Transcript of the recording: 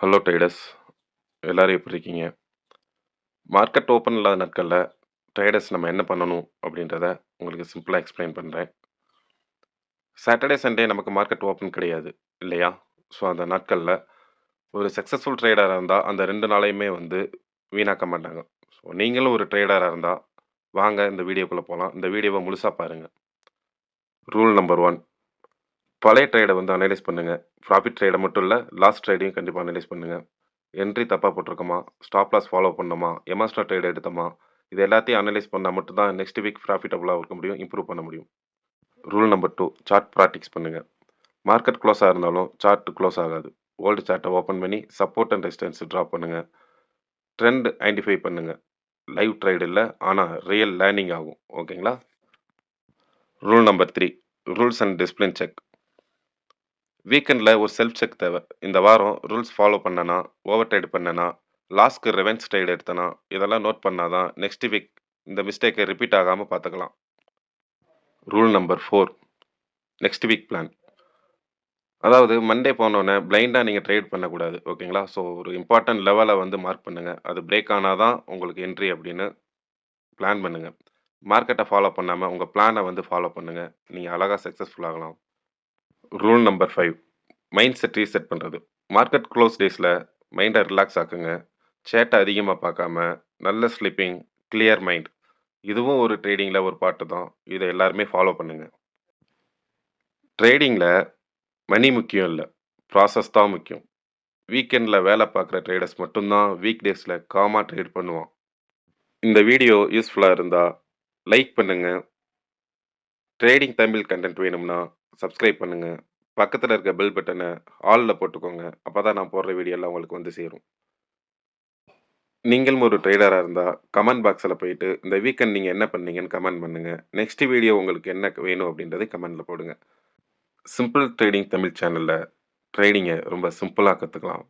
Hello traders எல்லோரும் எப்படி இருக்கீங்க? மார்க்கெட் ஓப்பன் இல்லாத நாட்களில் ட்ரேடர்ஸ் நம்ம என்ன பண்ணணும் அப்படின்றத உங்களுக்கு சிம்பிளாக எக்ஸ்பிளைன் பண்ணுறேன் சாட்டர்டே சண்டே நமக்கு மார்க்கெட் ஓப்பன் கிடையாது இல்லையா? ஸோ அந்த நாட்களில் ஒரு சக்ஸஸ்ஃபுல் ட்ரேடராக இருந்தால் அந்த ரெண்டு நாளையுமே வந்து வீணாக்க மாட்டாங்க. ஸோ நீங்களும் ஒரு ட்ரேடராக இருந்தால் வாங்க இந்த வீடியோக்குள்ளே போகலாம் இந்த வீடியோவை முழுசாக பாருங்கள் ரூல் நம்பர் ஒன் பழைய ட்ரேடை வந்து அனலைஸ் பண்ணுங்கள் ப்ராஃபிட் ட்ரேடை மட்டும் இல்லை லாஸ்ட் ட்ரேடையும் கண்டிப்பாக அனலைஸ் பண்ணுங்கள் என்ட்ரி தப்பாக போட்டிருக்கோமா? ஸ்டாப் லாஸ் ஃபாலோ பண்ணோமா எமாஸ்டர் ட்ரேட் எடுத்தோமா? இது எல்லாத்தையும் அனலைஸ் பண்ணால் மட்டும்தான் நெக்ஸ்ட் வீக் ப்ராஃபிட்டபுளாக இருக்க முடியும் இம்ப்ரூவ் பண்ண முடியும். Rule number two chart practice பண்ணுங்கள் மார்க்கெட் க்ளோஸாக இருந்தாலும் சார்ட் க்ளோஸ் ஆகாது. ஓல்டு சார்ட்டை ஓப்பன் பண்ணி சப்போர்ட் அண்ட் ரெசிஸ்டன்ஸ் ட்ராப் பண்ணுங்கள் ட்ரெண்ட் ஐடென்டிஃபை பண்ணுங்கள் லைவ் ட்ரேடு இல்லை ஆனால் ரியல் லேர்னிங் ஆகும். ஓகேங்களா rule number three rules and discipline check வீக்கெண்டில் ஒரு செல்ஃப் செக் தேவை. இந்த வாரம் ரூல்ஸ் ஃபாலோ பண்ணனா ஓவர் ட்ரேட் பண்ணனா லாஸ்க்கு ரெவென்ஸ் ட்ரேட் எடுத்தனா இதெல்லாம் நோட் பண்ணால் தான் நெக்ஸ்ட் வீக் இந்த மிஸ்டேக்கை ரிப்பீட் ஆகாமல் பார்த்துக்கலாம். Rule number four next week plan அதாவது மண்டே போனோடனே பிளைண்டாக நீங்கள் ட்ரேட் பண்ணக்கூடாது ஓகேங்களா? ஸோ ஒரு இம்பார்ட்டன்ட் லெவலை வந்து மார்க் பண்ணுங்கள் அது பிரேக் ஆனால் தான் உங்களுக்கு என்ட்ரி அப்படின்னு பிளான் பண்ணுங்கள் மார்க்கெட்டை ஃபாலோ பண்ணாமல் உங்கள் பிளானை வந்து ஃபாலோ பண்ணுங்கள் நீங்கள் அழகாக சக்ஸஸ்ஃபுல் ஆகலாம். Rule number five mind set reset பண்ணுறது மார்க்கெட் க்ளோஸ் டேஸில் மைண்டை ரிலாக்ஸ் ஆக்குங்க. சேட்டை அதிகமாக பார்க்காம நல்ல ஸ்லீப்பிங் கிளியர் மைண்ட் இதுவும் ஒரு ட்ரேடிங்கில் ஒரு பாட்டு தான். இதை எல்லாருமே ஃபாலோ பண்ணுங்க. ட்ரேடிங்கில் மணி முக்கியம் இல்லை. ப்ராசஸ் தான் முக்கியம். வீக்கெண்டில் வேலை பார்க்குற ட்ரேடர்ஸ் மட்டும்தான் வீக் டேஸில் காமாக ட்ரேட் பண்ணுவான். இந்த வீடியோ யூஸ்ஃபுல்லாக இருந்தால் லைக் பண்ணுங்கள் ட்ரேடிங் தமிழ் கண்டென்ட் வேணும்னா சப்ஸ்கிரைப் பண்ணுங்கள் பக்கத்தில் இருக்க பெல் பட்டனை ஆலில் போட்டுக்கோங்க. அப்போ தான் நான் போடுற வீடியோலாம் உங்களுக்கு வந்து சேரும். நீங்களும் ஒரு ட்ரைடராக இருந்தால் கமெண்ட் பாக்ஸில் போயிட்டு இந்த வீக்கெண்ட் நீங்கள் என்ன பண்ணீங்கன்னு கமெண்ட் பண்ணுங்கள் நெக்ஸ்ட் வீடியோ உங்களுக்கு என்ன வேணும் அப்படின்றத கமெண்டில் போடுங்க. சிம்பிள் ட்ரேடிங் தமிழ் சேனலில் ட்ரேடிங்கை ரொம்ப சிம்பிளாக கற்றுக்கலாம்